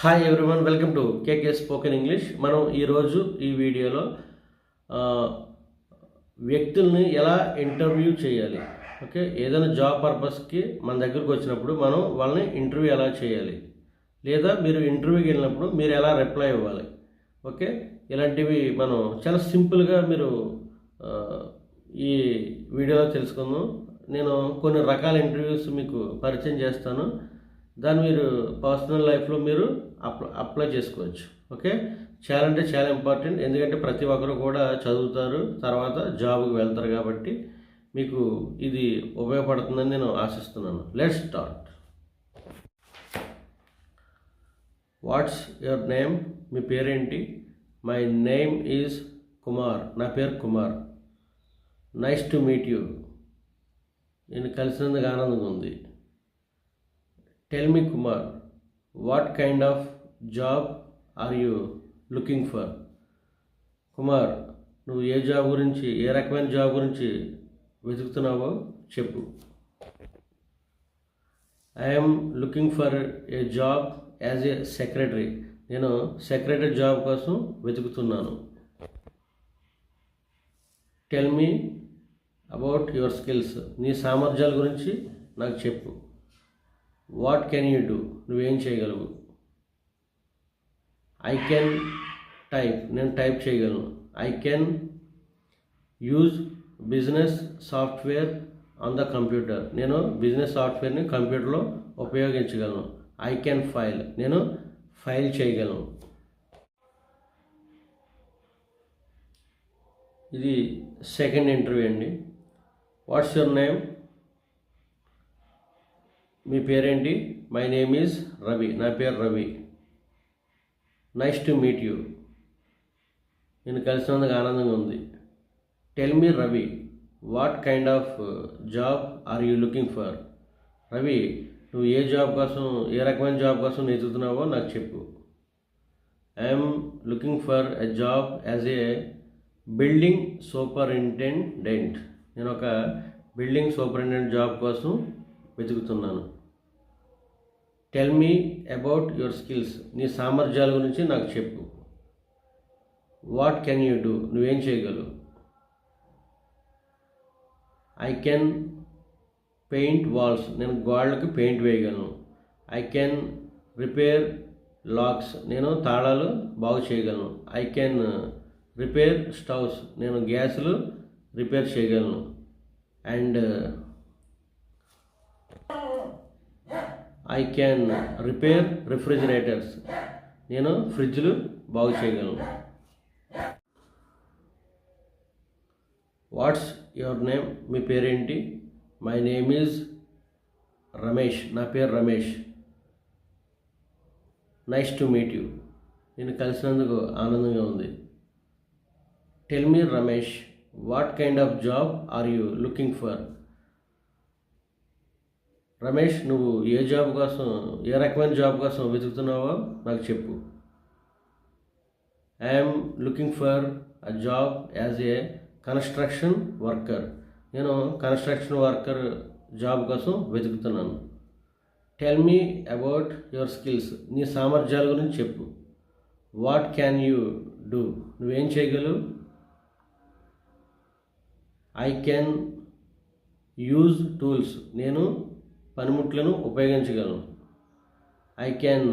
Hi everyone welcome to K K spoken English మనం ఈరోజు ఈ వీడియోలో వ్యక్తుల్ని ఎలా ఇంటర్వ్యూ చేయాలి? ఓకే ఏదైనా జాబ్ పర్పస్కి మన దగ్గరకు వచ్చినప్పుడు మనం వాళ్ళని ఇంటర్వ్యూ ఎలా చేయాలి? లేదా మీరు ఇంటర్వ్యూకి వెళ్ళినప్పుడు మీరు ఎలా రిప్లై ఇవ్వాలి? ఓకే ఇలాంటివి మనం చాలా సింపుల్గా మీరు ఈ వీడియోలో తెలుసుకుందాం. నేను కొన్ని రకాల ఇంటర్వ్యూస్ మీకు పరిచయం చేస్తాను. దాన్ని మీరు పర్సనల్ లైఫ్లో మీరు అప్ల అప్లై చేసుకోవచ్చు. ఓకే చాలా అంటే చాలా ఇంపార్టెంట్ ఎందుకంటే ప్రతి ఒక్కరు కూడా చదువుతారు తర్వాత జాబ్కి వెళ్తారు కాబట్టి మీకు ఇది ఉపయోగపడుతుందని నేను ఆశిస్తున్నాను. Let start what's your name మీ పేరేంటి? మై నేమ్ ఈజ్ కుమార్ నా పేరు Kumar nice to meet you నేను కలిసినందుకు ఆనందంగా ఉంది. Tell me Kumar what kind of job are you looking for Kumar నువ్వు ఏ జాబ్ గురించి ఏ రకమైన జాబ్ గురించి వెతుకుతున్నావో చెప్పు. I'm looking for a job as a secretary నేను సెక్రటరీ జాబ్ కోసం వెతుకుతున్నాను. Tell me about your skills నీ సామర్థ్యాల గురించి నాకు చెప్పు. వాట్ కెన్ యూ డూ నువ్వేం చేయగలవు? ఐ కెన్ టైప్ నేను టైప్ చేయగలను. I can use business software on the computer నేను బిజినెస్ సాఫ్ట్వేర్ని కంప్యూటర్లో ఉపయోగించగలను. ఐ కెన్ ఫైల్ నేను ఫైల్ చేయగలను. ఇది సెకండ్ ఇంటర్వ్యూ అండి. వాట్స్ యువర్ నేమ్ మీ పేరేంటి? మై నేమ్ ఈజ్ రవి నా పేరు Ravi nice to meet you నేను కలిసినందుకు ఆనందంగా ఉంది. Tell me Ravi what kind of job are you looking for Ravi నువ్వు ఏ జాబ్ కోసం ఏ రకమైన జాబ్ కోసం వెతుకుతున్నావో నాకు చెప్పు. I'm looking for a job as a building superintendent నేను ఒక బిల్డింగ్ సూపరింటెండెంట్ జాబ్ కోసం వెతుకుతున్నాను. Tell me about your skills నీ సామర్థ్యాల గురించి నాకు చెప్పు. వాట్ కెన్ యూ డూ నువ్వేం చేయగలవు? ఐ కెన్ పెయింట్ వాల్స్ నేను గోడలకు పెయింట్ వేయగలను. ఐ కెన్ రిపేర్ లాక్స్ నేను తాళాలు బాగు చేయగలను. ఐ కెన్ రిపేర్ స్టవ్స్ నేను గ్యాసులు రిపేర్ చేయగలను. And I can repair refrigerators నేను ఫ్రిడ్జ్లు బాగు చేయగలను. వాట్స్ యువర్ నేమ్ మీ పేరేంటి? మై నేమ్ ఈజ్ రమేష్ నా పేరు Ramesh nice to meet you నేను కలిసినందుకు ఆనందంగా ఉంది. Tell me Ramesh what kind of job are you looking for Ramesh నువ్వు ఏ జాబ్ కోసం ఏ రకమైన జాబ్ కోసం వెతుకుతున్నావో నాకు చెప్పు. I'm looking for a job as a construction worker నేను కన్స్ట్రక్షన్ వర్కర్ జాబ్ కోసం వెతుకుతున్నాను. Tell me about your skills నీ సామర్థ్యాల గురించి చెప్పు. వాట్ క్యాన్ యూ డూ నువ్వేం చేయగలవు? ఐ క్యాన్ యూజ్ టూల్స్ నేను పనిముట్లను ఉపయోగించగలను. ఐ క్యాన్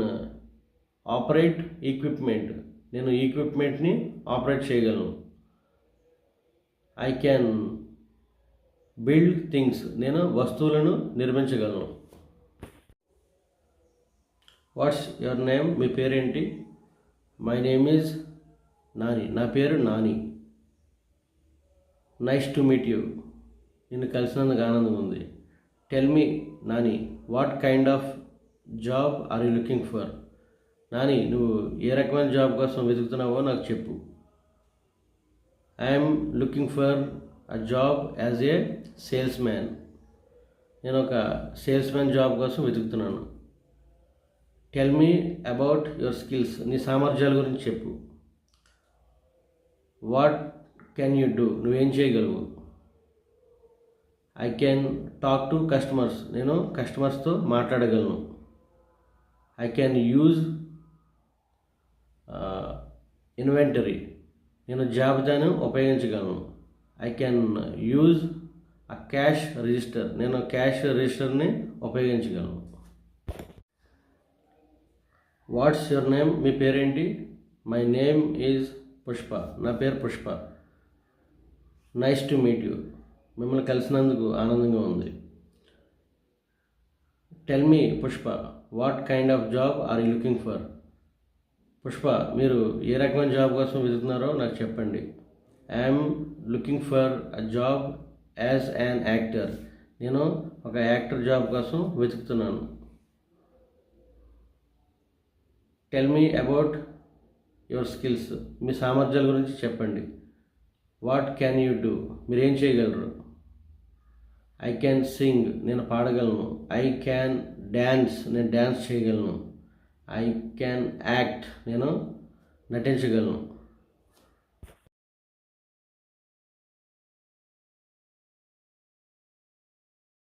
ఆపరేట్ ఈక్విప్మెంట్ నేను ఈక్విప్మెంట్ని ఆపరేట్ చేయగలను. ఐ క్యాన్ బిల్డ్ థింగ్స్ నేను వస్తువులను నిర్మించగలను. వాట్స్ యువర్ నేమ్ మీ పేరేంటి? మై నేమ్ ఈజ్ నాని నా పేరు Nani nice to meet you నిన్ను కలిసినందుకు ఆనందం ఉంది. Tell me Nani what kind of job are you looking for Nani నువ్వు ఏ రకమైన జాబ్ కోసం వెతుకుతున్నావో నాకు చెప్పు. I'm looking for a job as a salesman నేను ఒక సేల్స్ మ్యాన్ జాబ్ కోసం వెతుకుతున్నాను. Tell me about your skills నీ సామర్థ్యాల గురించి చెప్పు. వాట్ కెన్ యూ డూ నువ్వేం చేయగలవు? I can talk to customers నేను కస్టమర్స్తో మాట్లాడగలను. ఐ క్యాన్ యూజ్ ఇన్వెంటరీ నేను జాబితాను ఉపయోగించగలను. I can use a cash register నేను క్యాష్ రిజిస్టర్ని ఉపయోగించగలను. వాట్స్ యువర్ నేమ్ మీ పేరేంటి? మై నేమ్ ఈజ్ పుష్ప నా పేరు Pushpa nice to meet you మిమ్మల్ని కలిసినందుకు ఆనందంగా ఉంది. Tell me Pushpa what kind of job are you looking for Pushpa మీరు ఏ రకమైన జాబ్ కోసం వెతుకుతున్నారో నాకు చెప్పండి. I'm looking for a job as an actor నేను ఒక యాక్టర్ జాబ్ కోసం వెతుకుతున్నాను. Tell me about your skills మీ సామర్థ్యాల గురించి చెప్పండి. వాట్ క్యాన్ యూ డూ మీరు ఏం చేయగలరు? ఐ క్యాన్ సింగ్ నేను పాడగలను. ఐ క్యాన్ డ్యాన్స్ నేను డ్యాన్స్ చేయగలను. ఐ క్యాన్ యాక్ట్ నేను నటించగలను.